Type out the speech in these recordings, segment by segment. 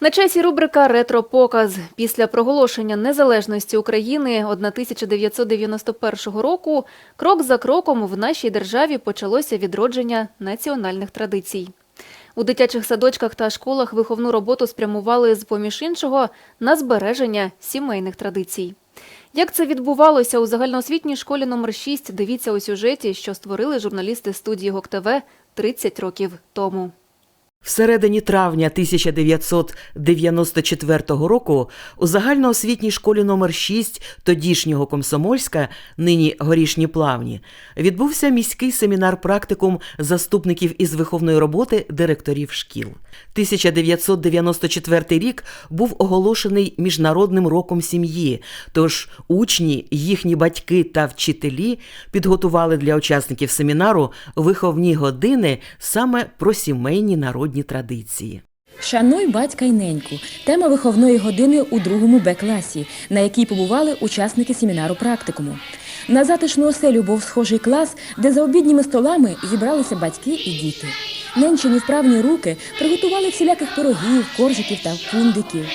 На часі рубрика Ретропоказ. Після проголошення незалежності України 1991 року крок за кроком в нашій державі почалося відродження національних традицій. У дитячих садочках та школах виховну роботу спрямували з поміж іншого на збереження сімейних традицій. Як це відбувалося у загальноосвітній школі номер 6, дивіться у сюжеті, що створили журналісти студії ГОК-ТВ 30 років тому. Всередині травня 1994 року у загальноосвітній школі номер 6 тодішнього Комсомольська, нині Горішні Плавні, відбувся міський семінар-практикум заступників із виховної роботи директорів шкіл. 1994 рік був оголошений Міжнародним роком сім'ї, тож учні, їхні батьки та вчителі підготували для учасників семінару виховні години саме про сімейні народні традиції. Шануй батька й неньку. Тема виховної години у другому Б-класі, на якій побували учасники семінару практикуму. На затишну оселю був схожий клас, де за обідніми столами зібралися батьки і діти. Ненчені вправні руки приготували всіляких пирогів, коржиків та пундиків.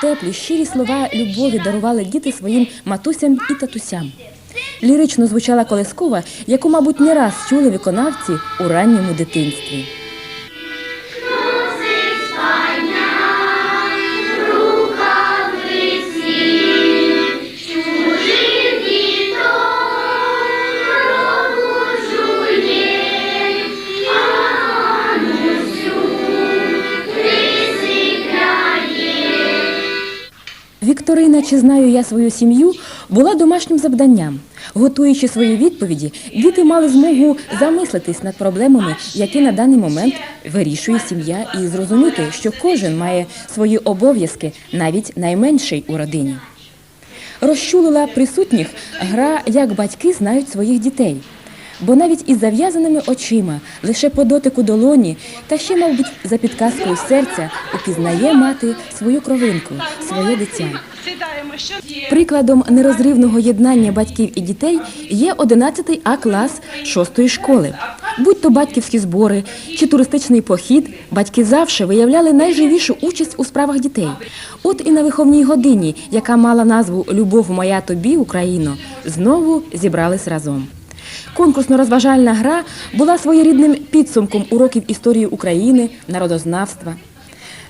Теплі, щирі слова любові дарували діти своїм матусям і татусям. Лірично звучала колескова, яку, мабуть, не раз чули виконавці у ранньому дитинстві. Вікторина, чи знаю я свою сім'ю, була домашнім завданням. Готуючи свої відповіді, діти мали змогу замислитись над проблемами, які на даний момент вирішує сім'я, і зрозуміти, що кожен має свої обов'язки, навіть найменший у родині. Розчулила присутніх гра, як батьки знають своїх дітей. Бо навіть із зав'язаними очима, лише по дотику долоні, та ще, мабуть, за підказкою серця упізнає мати свою кровинку, своє дитя. Прикладом нерозривного єднання батьків і дітей є 11 А клас 6 школи. Будь то батьківські збори чи туристичний похід, батьки завжди виявляли найживішу участь у справах дітей. От і на виховній годині, яка мала назву Любов моя тобі, Україно, знову зібрались разом. Конкурсно-розважальна гра була своєрідним підсумком уроків історії України, народознавства.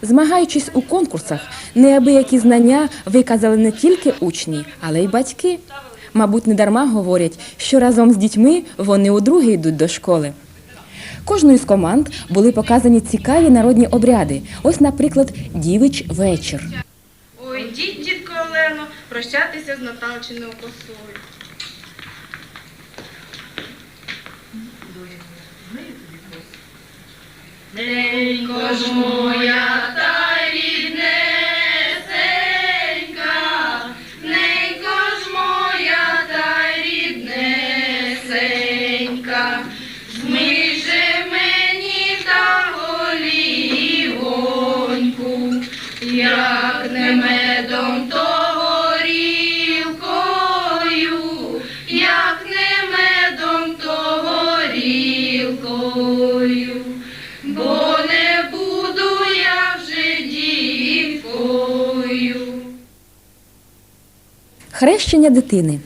Змагаючись у конкурсах, неабиякі знання виказали не тільки учні, але й батьки. Мабуть, недарма говорять, що разом з дітьми вони удруге йдуть до школи. Кожною з команд були показані цікаві народні обряди. Ось, наприклад, дівич вечір. ой, діть, тітко Олено, прощатися з Наталчиною косою. Ненько ж моя горілкою, бо не буду я вже дівкою. Хрещення дитини.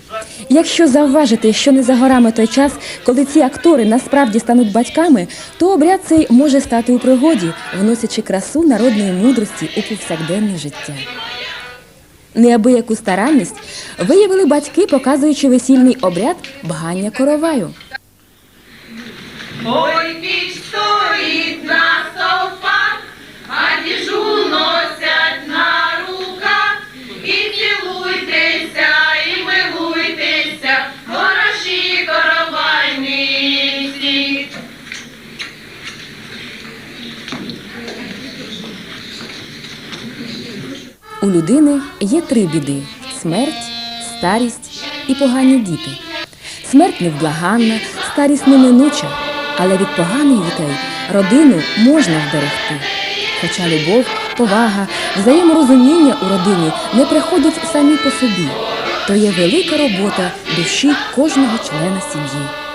Якщо завважити, що не за горами той час, коли ці актори насправді стануть батьками, то обряд цей може стати у пригоді, вносячи красу народної мудрості у повсякденне життя. Неабияку старанність виявили батьки, показуючи весільний обряд бгання короваю. Ой, піч стоїть на стовпах, а діжу носять на руках. І цілуйтеся, і милуйтеся, хороші коровайниці. У людини є три біди: смерть, старість і погані діти. Смерть невблаганна, старість неминуча, але від поганих дітей родину можна вберегти. Хоча любов, повага, взаєморозуміння у родині не приходять самі по собі, то є велика робота душі кожного члена сім'ї.